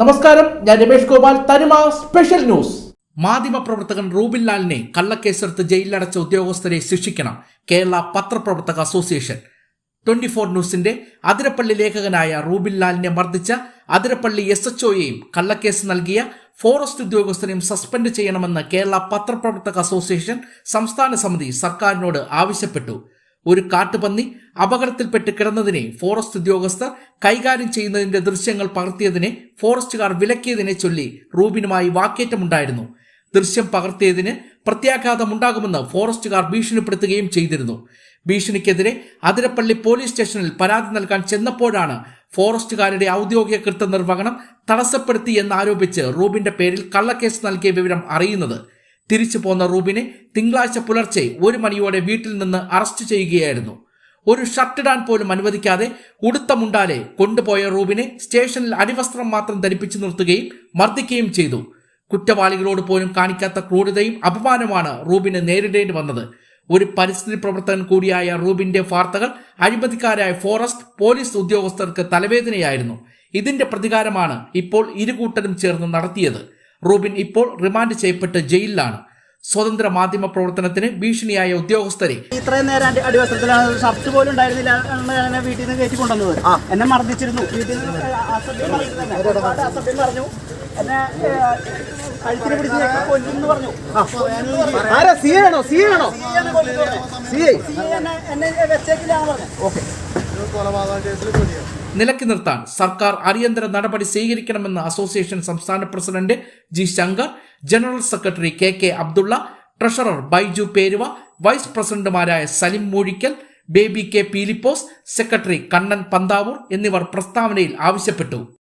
നമസ്കാരം ഞാൻ Ramesh Gopal Thanima special news. മാധ്യമപ്രവർത്തകൻ റൂബിൻ ലാലിനെ കള്ളക്കേസെടുത്ത് ജയിലിലടച്ച ഉദ്യോഗസ്ഥരെ ശിക്ഷിക്കണം. കേരള പത്രപ്രവർത്തക അസോസിയേഷൻ. ട്വന്റി ഫോർ ന്യൂസിന്റെ അതിരപ്പള്ളി ലേഖകനായ റൂബിൻ ലാലിനെ മർദ്ദിച്ച അതിരപ്പള്ളി എസ് എച്ച് ഒയെയും കള്ളക്കേസ് നൽകിയ ഫോറസ്റ്റ് ഉദ്യോഗസ്ഥരെയും സസ്പെൻഡ് ചെയ്യണമെന്ന് കേരള പത്രപ്രവർത്തക അസോസിയേഷൻ സംസ്ഥാന സമിതി സർക്കാരിനോട് ആവശ്യപ്പെട്ടു. ഒരു കാട്ടുപന്നി അപകടത്തിൽപ്പെട്ട് കിടന്നതിനെ ഫോറസ്റ്റ് ഉദ്യോഗസ്ഥർ കൈകാര്യം ചെയ്യുന്നതിന്റെ ദൃശ്യങ്ങൾ പകർത്തിയതിനെ ഫോറസ്റ്റുകാർ വിലക്കിയതിനെ ചൊല്ലി റൂബിനുമായി വാക്കേറ്റമുണ്ടായിരുന്നു. ദൃശ്യം പകർത്തിയതിന് പ്രത്യാഘാതമുണ്ടാകുമെന്ന് ഫോറസ്റ്റുകാർ ഭീഷണിപ്പെടുത്തുകയും ചെയ്തിരുന്നു. ഭീഷണിക്കെതിരെ അതിരപ്പള്ളി പോലീസ് സ്റ്റേഷനിൽ പരാതി നൽകാൻ ചെന്നപ്പോഴാണ് ഫോറസ്റ്റുകാരുടെ ഔദ്യോഗിക കൃത്യനിർവഹണം തടസ്സപ്പെടുത്തി എന്നാരോപിച്ച് റൂബിന്റെ പേരിൽ കള്ളക്കേസ് നൽകിയ വിവരം അറിയുന്നത്. തിരിച്ചു പോന്ന റൂബിനെ തിങ്കളാഴ്ച പുലർച്ചെ ഒരു മണിയോടെ വീട്ടിൽ നിന്ന് അറസ്റ്റ് ചെയ്യുകയായിരുന്നു. ഒരു ഷർട്ടിടാൻ പോലും അനുവദിക്കാതെ ഉടുത്ത മുണ്ടാലെ കൊണ്ടുപോയ റൂബിനെ സ്റ്റേഷനിൽ അടിവസ്ത്രം മാത്രം ധരിപ്പിച്ചു നിർത്തുകയും മർദ്ദിക്കുകയും ചെയ്തു. കുറ്റവാളികളോട് പോലും കാണിക്കാത്ത ക്രൂരതയും അപമാനമാണ് റൂബിന് നേരിടേണ്ടി വന്നത്. ഒരു പരിസ്ഥിതി പ്രവർത്തകൻ കൂടിയായ റൂബിന്റെ വാർത്തകൾ അഴിമതിക്കാരായ ഫോറസ്റ്റ് പോലീസ് ഉദ്യോഗസ്ഥർക്ക് തലവേദനയായിരുന്നു. ഇതിന്റെ പ്രതികാരമാണ് ഇപ്പോൾ ഇരുകൂട്ടരും ചേർന്ന് നടത്തിയത്. റൂബിൻ ഇപ്പോൾ റിമാൻഡ് ചെയ്യപ്പെട്ട് ജയിലിലാണ്. സ്വതന്ത്ര മാധ്യമ പ്രവർത്തനത്തിന് ഭീഷണിയായ ഉദ്യോഗസ്ഥരെ. ഇത്രയും നേരം അടി- അടിവസ്ത്രത്തിലാണ് ഷർട്ട് പോലും ഉണ്ടായിരുന്നില്ല എന്നെ വീട്ടിൽ നിന്ന് കയറ്റി കൊണ്ടുവന്നത് എന്നെ മർദ്ദിച്ചിരുന്നു. വീട്ടിൽ നിന്ന് അസഭ്യം പറഞ്ഞു എന്നെ കഴുത്തിന് പിടിച്ച് പറഞ്ഞു. ആരാ? സി ആണോ? സി ആണോ. സി എന്നെ നിലയ്ക്ക് നിർത്താൻ സർക്കാർ അടിയന്തര നടപടി സ്വീകരിക്കണമെന്ന് അസോസിയേഷൻ സംസ്ഥാന president G Shankar general secretary K K Abdulla treasurer Baiju Peruva vice പ്രസിഡന്റുമാരായ സലിം മൂഴിക്കൽ ബേബി കെ പീലിപ്പോസ് സെക്രട്ടറി കണ്ണൻ പന്താവൂർ എന്നിവർ പ്രസ്താവനയിൽ ആവശ്യപ്പെട്ടു.